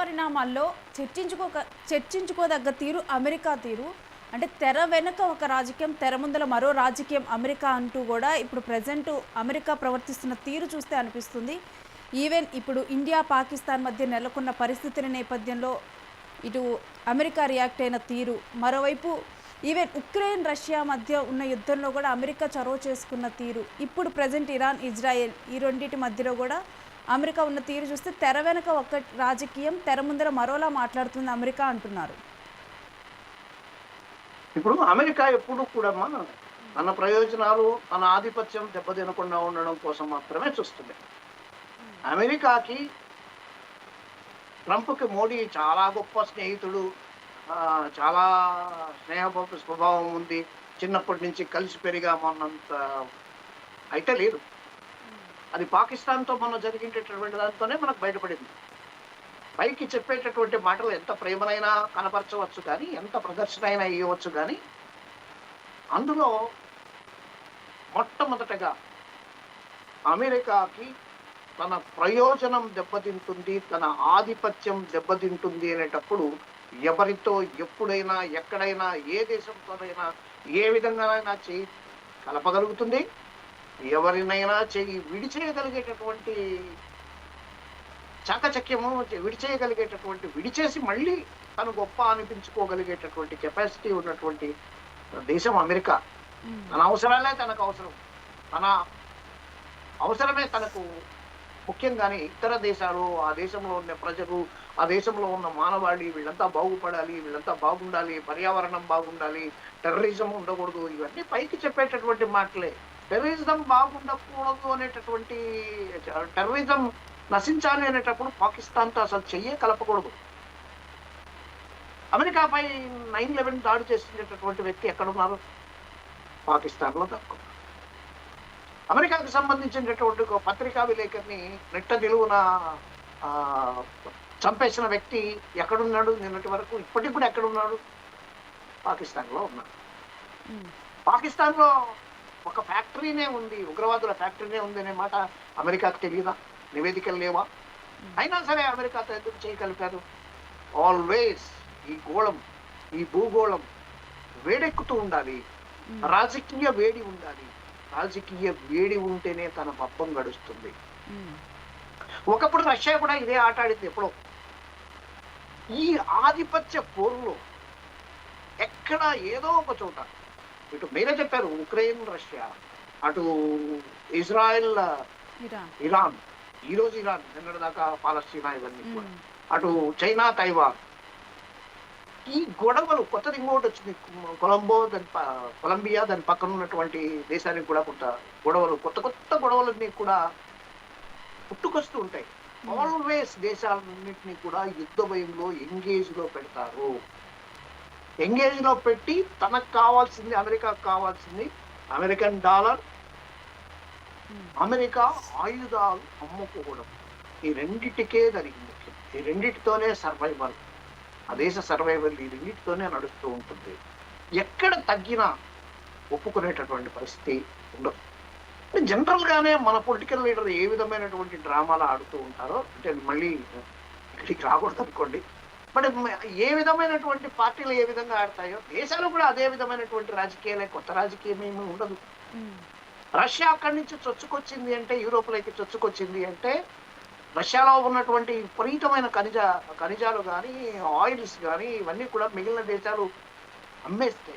పరిణామాల్లో చర్చించుకో చర్చించుకోదగ్గ తీరు అమెరికా తీరు. అంటే తెర వెనుక ఒక రాజకీయం తెర ముందల మరో రాజకీయం అమెరికా అంటూ కూడా ఇప్పుడు ప్రజెంట్ అమెరికా ప్రవర్తిస్తున్న తీరు చూస్తే అనిపిస్తుంది. ఈవెన్ ఇప్పుడు ఇండియా పాకిస్తాన్ మధ్య నెలకొన్న పరిస్థితుల నేపథ్యంలో ఇటు అమెరికా రియాక్ట్ అయిన తీరు. మరోవైపు ఈవెన్ ఉక్రెయిన్ రష్యా మధ్య ఉన్న యుద్ధంలో కూడా అమెరికా చొరవ చేసుకున్న తీరు. ఇప్పుడు ప్రజెంట్ ఇరాన్ ఇజ్రాయెల్ ఈ రెండింటి మధ్యలో కూడా అమెరికా ఉన్న తీరు చూస్తే తెర వెనక ఒక రాజకీయం తెర ముందర మరోలా మాట్లాడుతుంది అమెరికా అంటున్నారు. ఇప్పుడు అమెరికా ఎప్పుడు కూడా తన ప్రయోజనాలు తన ఆధిపత్యం దెబ్బతినకుండా ఉండడం కోసం మాత్రమే చూస్తుంది. అమెరికాకి ట్రంప్కి మోడీ చాలా గొప్ప స్నేహితుడు చాలా స్నేహపూర్వక స్వభావం ఉంది. చిన్నప్పటి నుంచి కలిసి పెరిగామన్నంత అయితే లేదు. అది పాకిస్తాన్తో మనం జరిగేటటువంటి దాంతోనే మనకు బయటపడింది. పైకి చెప్పేటటువంటి మాటలు ఎంత ప్రేమనైనా కనపరచవచ్చు కానీ ఎంత ప్రదర్శన అయినా ఇవ్వచ్చు కానీ అందులో మొట్టమొదటగా అమెరికాకి తన ప్రయోజనం దెబ్బతింటుంది తన ఆధిపత్యం దెబ్బతింటుంది అనేటప్పుడు ఎవరితో ఎప్పుడైనా ఎక్కడైనా ఏ దేశంతోనైనా ఏ విధంగానైనా చేయి కలపగలుగుతుంది. ఎవరినైనా చెయ్యి విడిచేయగలిగేటటువంటి చాకచక్యము విడిచేయగలిగేటటువంటి విడిచేసి మళ్ళీ తను గొప్ప అనిపించుకోగలిగేటటువంటి కెపాసిటీ ఉన్నటువంటి దేశం అమెరికా. తన అవసరాలే తనకు అవసరం. తన అవసరమే తనకు ముఖ్యంగానే ఇతర దేశాలు ఆ దేశంలో ఉన్న ప్రజలు ఆ దేశంలో ఉన్న మానవాళి వీళ్ళంతా బాగుపడాలి వీళ్ళంతా బాగుండాలి పర్యావరణం బాగుండాలి టెర్రరిజం ఉండకూడదు ఇవన్నీ పైకి చెప్పేటటువంటి మాటలే. టెర్రరిజం బాగుండకూడదు అనేటటువంటి టెర్రరిజం నశించాలి అనేటప్పుడు పాకిస్తాన్తో అసలు చెయ్యే కలపకూడదు. అమెరికాపై నైన్ లెవెన్ దాడి చేసినటువంటి వ్యక్తి ఎక్కడున్నారు? పాకిస్తాన్లో తక్కువ. అమెరికాకు సంబంధించినటువంటి ఒక పత్రికా విలేకరిని నెట్ట నిలువున ఆ, చంపేసిన వ్యక్తి ఎక్కడున్నాడు? నిన్నటి వరకు ఇప్పటికి కూడా ఎక్కడున్నాడు? పాకిస్తాన్లో ఉన్నాడు. పాకిస్తాన్లో ఒక ఫ్యాక్టరీనే ఉంది ఉగ్రవాదుల ఫ్యాక్టరీనే ఉంది అనే మాట అమెరికాకు తెలియదా నివేదికలు లేవా? అయినా సరే అమెరికాతో ఎందుకు చేయగలిగారు ఆల్వేస్ ఈ గోళం ఈ భూగోళం వేడెక్కుతూ ఉండాలి. రాజకీయ వేడి ఉండాలి. రాజకీయ వేడి ఉంటేనే తన పబ్బం గడుస్తుంది. ఒకప్పుడు రష్యా కూడా ఇదే ఆట ఆడింది ఎప్పుడో. ఈ ఆధిపత్య పోరులో ఎక్కడ ఏదో ఒక చోట ఇటు మీరే చెప్పారు ఉక్రెయిన్ రష్యా. అటు ఇజ్రాయెల్ ఇరాన్. ఈ రోజు ఇరాన్ నిన్నటి దాకా పాలస్తీనా ఇవన్నీ కూడా. అటు చైనా తైవాన్. ఈ గొడవలు కొత్తది ఇంకోటి వచ్చింది. కొలంబో దాని కొలంబియా దాని పక్కన ఉన్నటువంటి దేశానికి కూడా కొంత గొడవలు కొత్త కొత్త గొడవలన్నీ కూడా పుట్టుకొస్తూ ఉంటాయి. ఆల్వేస్ దేశాలన్నింటినీ కూడా యుద్ధ భయంలో ఎంగేజ్లో పెడతారు. ఎంగేజ్లో పెట్టి తనకు కావాల్సింది అమెరికాకు కావాల్సింది అమెరికన్ డాలర్. అమెరికా ఆయుధాలు అమ్ముకోవడం. ఈ రెండిటికే దానికి ముఖ్యం. ఈ రెండిటితోనే సర్వైవల్ ఆ దేశ సర్వైవల్ ఈ రెండిటితోనే నడుస్తూ ఉంటుంది. ఎక్కడ తగ్గినా ఒప్పుకునేటటువంటి పరిస్థితి ఉండదు. జనరల్ గానే మన పొలిటికల్ లీడర్ ఏ విధమైనటువంటి డ్రామాలు ఆడుతూ ఉంటారో అంటే మళ్ళీ ఇక్కడికి రాకూడదు అనుకోండి బట్ ఏ విధమైనటువంటి పార్టీలు ఏ విధంగా ఆడతాయో దేశాలు కూడా అదే విధమైనటువంటి రాజకీయాలే కొత్త రాజకీయం ఏమీ ఉండదు. రష్యా అక్కడి నుంచి చొచ్చుకొచ్చింది అంటే యూరోప్లోకి చొచ్చుకొచ్చింది అంటే రష్యాలో ఉన్నటువంటి విపరీతమైన ఖనిజ ఖనిజాలు కానీ ఆయిల్స్ కానీ ఇవన్నీ కూడా మిగిలిన దేశాలు అమ్మేస్తే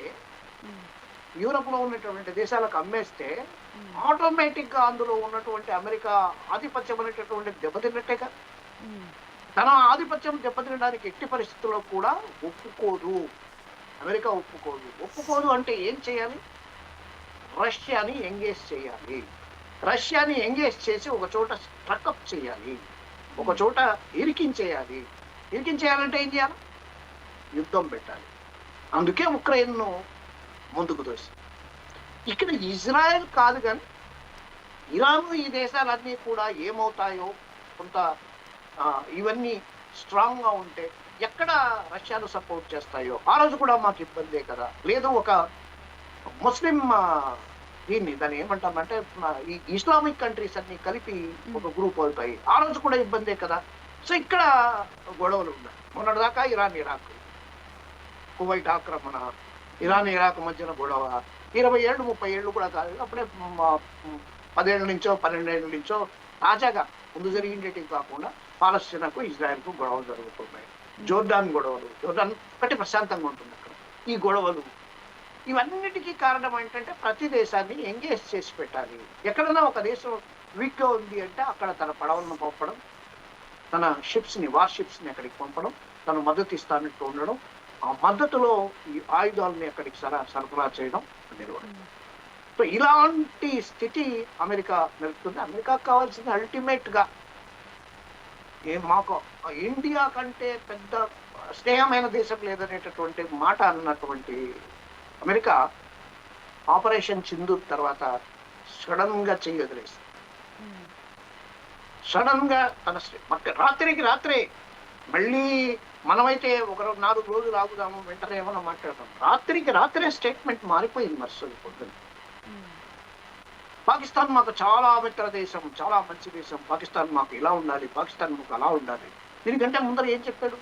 యూరోప్లో ఉన్నటువంటి దేశాలకు అమ్మేస్తే ఆటోమేటిక్గా అందులో ఉన్నటువంటి అమెరికా ఆధిపత్యం అనేటటువంటి దెబ్బతిన్నట్టేగా. తన ఆధిపత్యం దెబ్బతినడానికి ఎట్టి పరిస్థితుల్లో కూడా ఒప్పుకోదు. అమెరికా ఒప్పుకోదు. ఒప్పుకోదు అంటే ఏం చేయాలి? రష్యాని ఎంగేజ్ చేయాలి. రష్యాని ఎంగేజ్ చేసి ఒక చోట స్ట్రక్అప్ చేయాలి. ఒక చోట ఇరికించేయాలి. ఇరికించేయాలంటే ఏం చేయాలి? యుద్ధం పెట్టాలి. అందుకే ఉక్రెయిన్ను ముందుకు తోసి ఇక్కడ ఇజ్రాయెల్ కాదు కానీ ఇరాన్ ఈ దేశాలన్నీ కూడా ఏమవుతాయో కొంత ఇవన్నీ స్ట్రాంగ్గా ఉంటే ఎక్కడ రష్యాను సపోర్ట్ చేస్తాయో? ఆ రోజు కూడా మాకు ఇబ్బందే కదా. లేదు ఒక ముస్లిం దీన్ని దాన్ని ఏమంటామంటే ఈ ఇస్లామిక్ కంట్రీస్ అన్ని కలిపి ఒక గ్రూప్ అవుతాయి. ఆ రోజు కూడా ఇబ్బందే కదా. సో ఇక్కడ గొడవలు ఉన్నాయి. మొన్నటిదాకా ఇరాన్ ఇరాక్ కువైట్ ఆక్రమణ ఇరాన్ ఇరాక్ మధ్యన గొడవ. ఇరవై ఏళ్ళు ముప్పై ఏళ్ళు కూడా కాదు అప్పుడే పదేళ్ళ నుంచో పన్నెండేళ్ళ నుంచో తాజాగా ముందు జరిగిండేటివి కాకుండా పాలస్తీనాకు ఇజ్రాయెల్కు గొడవలు జరుగుతున్నాయి. జోర్డాన్ గొడవలు జోర్డాన్ ఒకటి ప్రశాంతంగా ఉంటుంది అక్కడ. ఈ గొడవలు ఇవన్నిటికీ కారణం ఏంటంటే ప్రతి దేశాన్ని ఎంగేజ్ చేసి పెట్టాలి. ఎక్కడన్నా ఒక దేశం వీక్గా ఉంది అంటే అక్కడ తన పడవలను పంపడం తన షిప్స్ని వార్ షిప్స్ని అక్కడికి పంపడం తను మద్దతు ఇస్తానట్టు ఉండడం ఆ మద్దతులో ఈ ఆయుధాలని అక్కడికి సరా సరఫరా చేయడం నిర్వహణ సో ఇలాంటి స్థితి అమెరికా నెలకొంది అమెరికాకు కావాల్సింది అల్టిమేట్గా ఏ మాకు ఇండియా కంటే పెద్ద స్నేహమైన దేశం లేదనేటటువంటి మాట అన్నటువంటి అమెరికా ఆపరేషన్ సింధూర్ తర్వాత సడన్గా చెయ్యి వదిలేస్తుంది సడన్గా తన రాత్రికి రాత్రే మళ్ళీ మనమైతే ఒక నాలుగు రోజులు ఆగుదాము వెంటనే ఏమన్నా మాట్లాడతాం రాత్రికి రాత్రే స్టేట్మెంట్ మారిపోయింది మరుసటి పొద్దున్న పాకిస్తాన్ మాకు చాలా మిత్ర దేశం చాలా మంచి దేశం. పాకిస్తాన్ మాకు ఇలా ఉండాలి? పాకిస్తాన్ మాకు అలా ఉండాలి. దీనికంటే ముందర ఏం చెప్పాడు?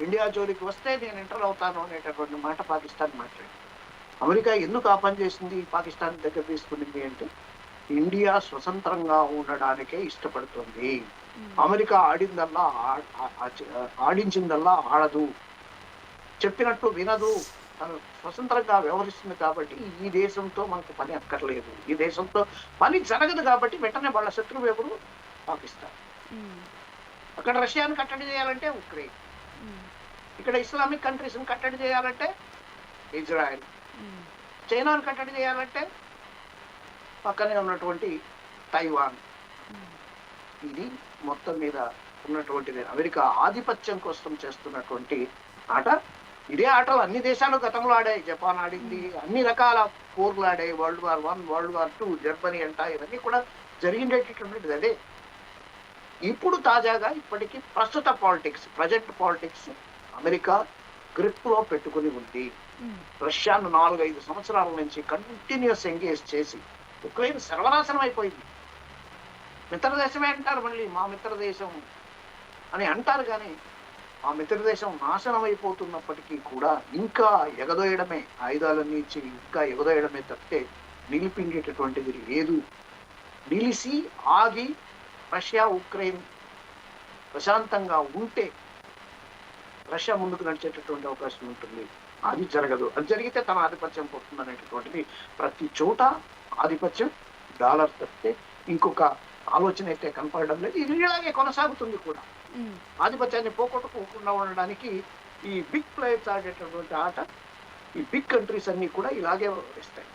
ఇండియా జోలికి వస్తే నేను ఎంటర్ అవుతాను అనేటటువంటి మాట పాకిస్తాన్ మాట్లాడి అమెరికా ఎందుకు ఆ పని చేసింది? పాకిస్తాన్ దగ్గర తీసుకునింది అంటే ఇండియా స్వతంత్రంగా ఉండడానికే ఇష్టపడుతుంది. అమెరికా ఆడిందల్లా ఆడించిందల్లా ఆడదు. చెప్పినట్టు వినదు. తను స్వతంత్రంగా వ్యవహరిస్తుంది కాబట్టి ఈ దేశంతో మనకు పని అక్కర్లేదు. ఈ దేశంతో పని జరగదు కాబట్టి వెంటనే వాళ్ళ శత్రువు ఎవరు? పాకిస్తాన్. అక్కడ రష్యాను కట్టడి చేయాలంటే ఉక్రెయిన్. ఇక్కడ ఇస్లామిక్ కంట్రీస్ని కట్టడి చేయాలంటే ఇజ్రాయెల్. చైనాను కట్టడి చేయాలంటే పక్కనే ఉన్నటువంటి తైవాన్. ఇది మొత్తం మీద ఉన్నటువంటిది అమెరికా ఆధిపత్యం కోసం చేస్తున్నటువంటి ఆట. ఇదే ఆటలు అన్ని దేశాలు గతంలో ఆడాయి. జపాన్ ఆడింది అన్ని రకాల పోర్లు ఆడాయి. World war one world war two Germany అంట ఇవన్నీ కూడా జరిగిండేటటువంటిది అదే ఇప్పుడు తాజాగా ఇప్పటికీ ప్రస్తుత పాలిటిక్స్ ప్రజెంట్ పాలిటిక్స్ అమెరికా గ్రిప్లో పెట్టుకుని ఉంది. రష్యాను నాలుగైదు సంవత్సరాల నుంచి కంటిన్యూస్ ఎంగేజ్ చేసి ఉక్రెయిన్ సర్వనాశనం అయిపోయింది. మిత్ర దేశమే అంటారు మళ్ళీ మా మిత్ర దేశం అని అంటారు కానీ ఆ మిత్రదేశం నాశనం అయిపోతున్నప్పటికీ కూడా ఇంకా ఎగదోయడమే ఆయుధాలన్నీ ఇచ్చి ఇంకా ఎగదోయడమే తప్పితే నిలిపిండేటటువంటిది లేదు. నిలిసి ఆగి రష్యా ఉక్రెయిన్ ప్రశాంతంగా ఉంటే రష్యా ముందుకు నడిచేటటువంటి అవకాశం ఉంటుంది. అది జరగదు. అది జరిగితే తన ఆధిపత్యం పోతుంది అనేటటువంటిది ప్రతి చోట ఆధిపత్యం డాలర్ తప్పితే ఇంకొక ఆలోచన అయితే కనపడడం లేదు. ఇది ఇలాగే కొనసాగుతుంది కూడా. ఆధిపత్యాన్ని పోగొట్టుకోకుండా ఉండడానికి ఈ బిగ్ ప్లేయర్స్ ఆడేటటువంటి ఆట ఈ బిగ్ కంట్రీస్ అన్నీ కూడా ఇలాగే వ్యవహరిస్తాయి